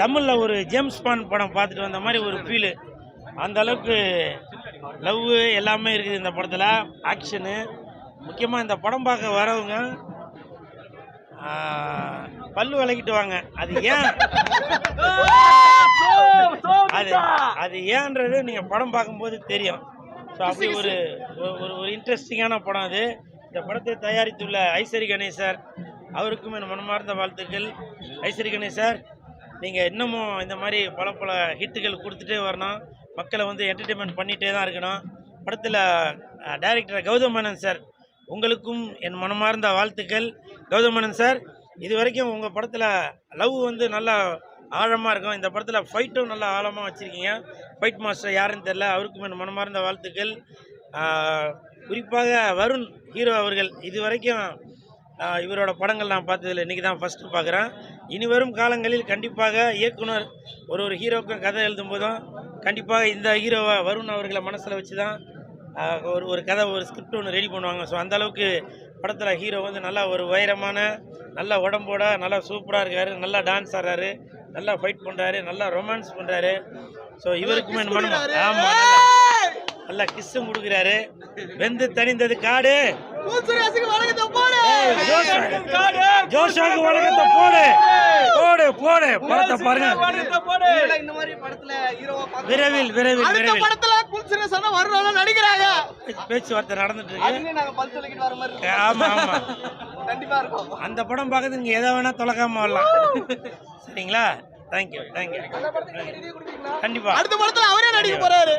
தமிழில் ஒரு James bond படம் பார்த்துட்டு வந்த மாதிரி ஒரு ஃபீலு அந்த அளவுக்கு லவ் எல்லாமே இருக்குது இந்த படத்தில். ஆக்ஷனு முக்கியமாக இந்த படம் பார்க்க வரவங்க பல்லு விளக்கிட்டு வாங்க அது ஏன்? அது அது ஏன்றது நீங்கள் படம் பார்க்கும்போது தெரியும். ஸோ அப்படி ஒரு ஒரு ஒரு இன்ட்ரெஸ்டிங்கான படம் அது. இந்த படத்தை தயாரித்துள்ள ஐஸ்வரி கணேஷ் சார். அவருக்கும் என் மனமார்ந்த வாழ்த்துக்கள். ஐஸ்வரி கணேஷ் சார் நீங்கள் இன்னமும் இந்த மாதிரி பல பல ஹிட்டுகள் கொடுத்துட்டே வரணும். மக்களை வந்து என்டர்டெயின்மெண்ட் பண்ணிகிட்டே தான் இருக்கணும். படத்தில் டைரக்டர் கௌதம் மேனன் சார் உங்களுக்கும் என் மனமார்ந்த வாழ்த்துக்கள். கௌதம் மேனன் சார் இது வரைக்கும் உங்கள் படத்தில் லவ் வந்து நல்லா ஆழமாக இருக்கும். இந்த படத்தில் ஃபைட்டும் நல்லா ஆழமாக வச்சுருக்கீங்க. ஃபைட் மாஸ்டர் யாருன்னு தெரில அவருக்கும் என் மனமார்ந்த வாழ்த்துக்கள். குறிப்பாக வருண் ஹீரோ அவர்கள் இது வரைக்கும் இவரோட படங்கள் நான் பார்த்ததில்ல. இன்றைக்கி தான் ஃபஸ்ட்டு பார்க்குறேன். இனி வரும் காலங்களில் கண்டிப்பாக இயக்குனர் ஒரு ஒரு ஹீரோவுக்கும் கதை எழுதும் போதும் கண்டிப்பாக இந்த ஹீரோவை வருண் அவர்களை மனசில் வச்சு தான் ஒரு ஒரு கதை ஒரு ஸ்கிரிப்ட் ஒன்று ரெடி பண்ணுவாங்க. ஸோ அந்த அளவுக்கு படத்தில் ஹீரோ வந்து நல்லா ஒரு உயரமான நல்ல உடம்போட நல்லா சூப்பராக இருக்காரு நல்லா டான்ஸ் ஆடுறாரு நல்லா ஃபைட் பண்ணுறாரு நல்லா ரொமான்ஸ் பண்ணுறாரு ஸோ இவருக்கும் மனம் ஆமாம் நல்லா கிஸ்ஸும் கொடுக்குறாரு. வெந்து தணிந்தது காடு. ஜோஷாக்கு வணக்கத்தை போடு. போடு. போடு படத்தை பாருங்க. இந்த மாதிரி படத்துல ஹீரோவா பார்க்க விரைவில் விரைவில் விரைவில். படத்துல நடிக்கிறாங்க. பேச்சுவார்த்தை நடந்துட்டு இருக்கு. அதுலயும் நாங்க பல் சொல்லிக்கிட்டு வர மாதிரி இருக்கும். ஆமா ஆமா. கண்டிப்பா இருக்கும். அந்த படம் பார்க்கறது நீங்க எதை வேணா தொலைக்காம வரலாம். சரிங்களா? தேங்க்யூ தேங்க்யூ கண்டிப்பா. அடுத்த படத்துல அவரே நடிக்க போறாரு.